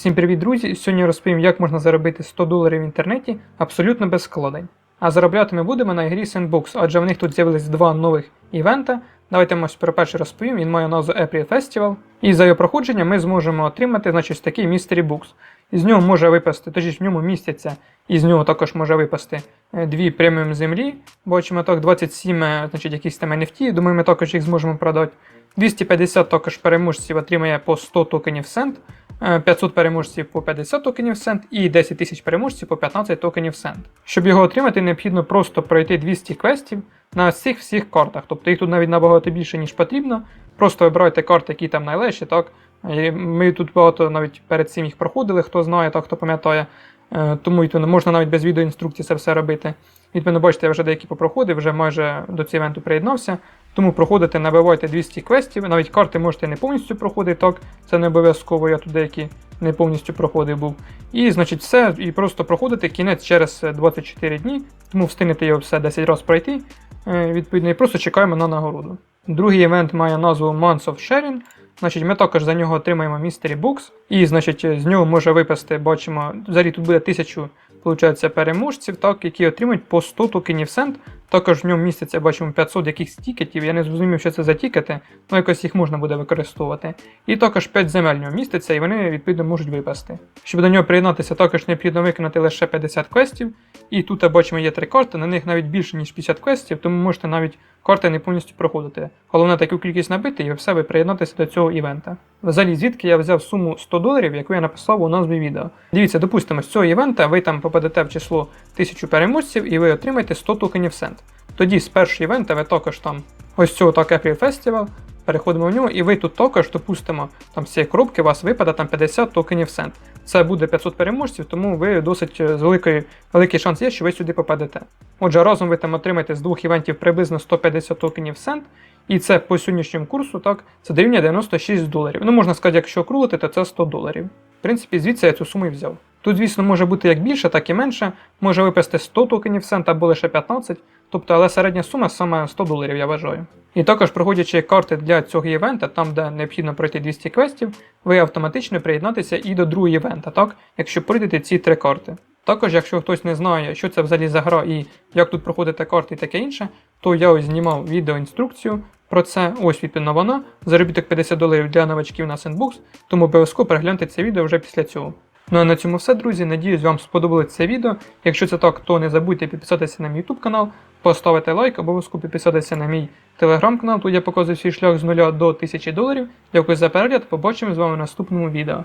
Всім привіт, друзі! Сьогодні розповім, як можна заробити 100 доларів в інтернеті абсолютно без складень. А заробляти ми будемо на ігрі Sandbox, адже в них тут з'явились два нових івента. Давайте ось про перший розповім. Він має назву April Festival. І за його проходження ми зможемо отримати значить, такий Mystery Box. Із нього може випасти, точніше в ньому містяться, і з нього також може випасти е, дві преміум землі. Бачимо так 27 е, значить, якісь там NFT, думаю, ми також їх зможемо продати. 250 також переможців отримає по 100 токенів Сент, 500 переможців по 50 токенів Сент і 10 тисяч переможців по 15 токенів Сент. Щоб його отримати, необхідно просто пройти 200 квестів на цих всіх картах. Тобто їх тут навіть набагато більше, ніж потрібно. Просто вибирайте карти, які там найлегші, так. Ми тут багато навіть перед цим їх проходили, хто знає, так хто пам'ятає. Е, Тому відповідно, можна навіть без відеоінструкції це все робити. Відповідно, бачите, я вже деякі попроходив, вже майже до цього івенту приєднався. Тому проходите, набивайте 200 квестів. Навіть карти можете не повністю проходити, так, це не обов'язково, я тут деякі не повністю проходив був. І, значить, все, і просто проходите кінець через 24 дні, тому встигнете його все 10 разів пройти. е, Відповідно, і просто чекаємо на нагороду. Другий івент має назву Months of Sharing. Значить, ми також за нього отримаємо Mystery Box, і значить, з нього може випасти, бачимо, взагалі тут буде 1000 получається, переможців, так, які отримують по 100 токенів сент. Також в ньому міститься, бачимо, 500 якихось тікетів. Я не зрозумів, що це за тікети, але якось їх можна буде використовувати. І також 5 земель в ньому міститься, і вони відповідно можуть випасти. Щоб до нього приєднатися, також необхідно виконати лише 50 квестів. І тут бачимо є три карти, на них навіть більше, ніж 50 квестів, тому можете навіть карти не повністю проходити. Головне таку кількість набити і все ви приєднатися до цього івента. Взагалі, звідки я взяв суму 100 доларів, яку я написав у назві відео. Дивіться, допустимо, з цього івента ви там попадете в число 1000 переможців і ви отримаєте 100 токенів сент. Тоді з першого івента ви також там ось цього так April Festival, переходимо в нього, і ви тут також, допустимо, там з цієї коробки у вас випаде там 50 токенів сент. Це буде 500 переможців, тому ви досить е, з великою, великий шанс є, що ви сюди попадете. Отже, разом ви там отримаєте з двох івентів приблизно 150 токенів сент, і це по сьогоднішньому курсу, так, це дорівнює 96 доларів. Ну, можна сказати, якщо округлити, то це 100 доларів. В принципі, звідси я цю суму і взяв. Тут, звісно, може бути як більше, так і менше. Може випасти 100 токенів сент або лише 15, тобто, але середня сума саме 100 доларів, я вважаю. І також, проходячи карти для цього івента, там, де необхідно пройти 200 квестів, ви автоматично приєднатися і до другого івента, так, якщо пройдете ці три карти. Також, якщо хтось не знає, що це взагалі за гра і як тут проходити карти і таке інше, то я ось знімав відеоінструкцію про це. Ось відповідно вона. Заробіток 50 доларів для новачків на Sandbox, тому обов'язково перегляньте це відео вже після цього. Ну а на цьому все, друзі. Надіюсь, вам сподобалося це відео. Якщо це так, то не забудьте підписатися на мій YouTube канал, поставити лайк, обов'язково підписатися на мій телеграм-канал, тут я показую свій шлях з 0 до 1000 доларів. Дякую за перегляд, побачимо з вами в наступному відео.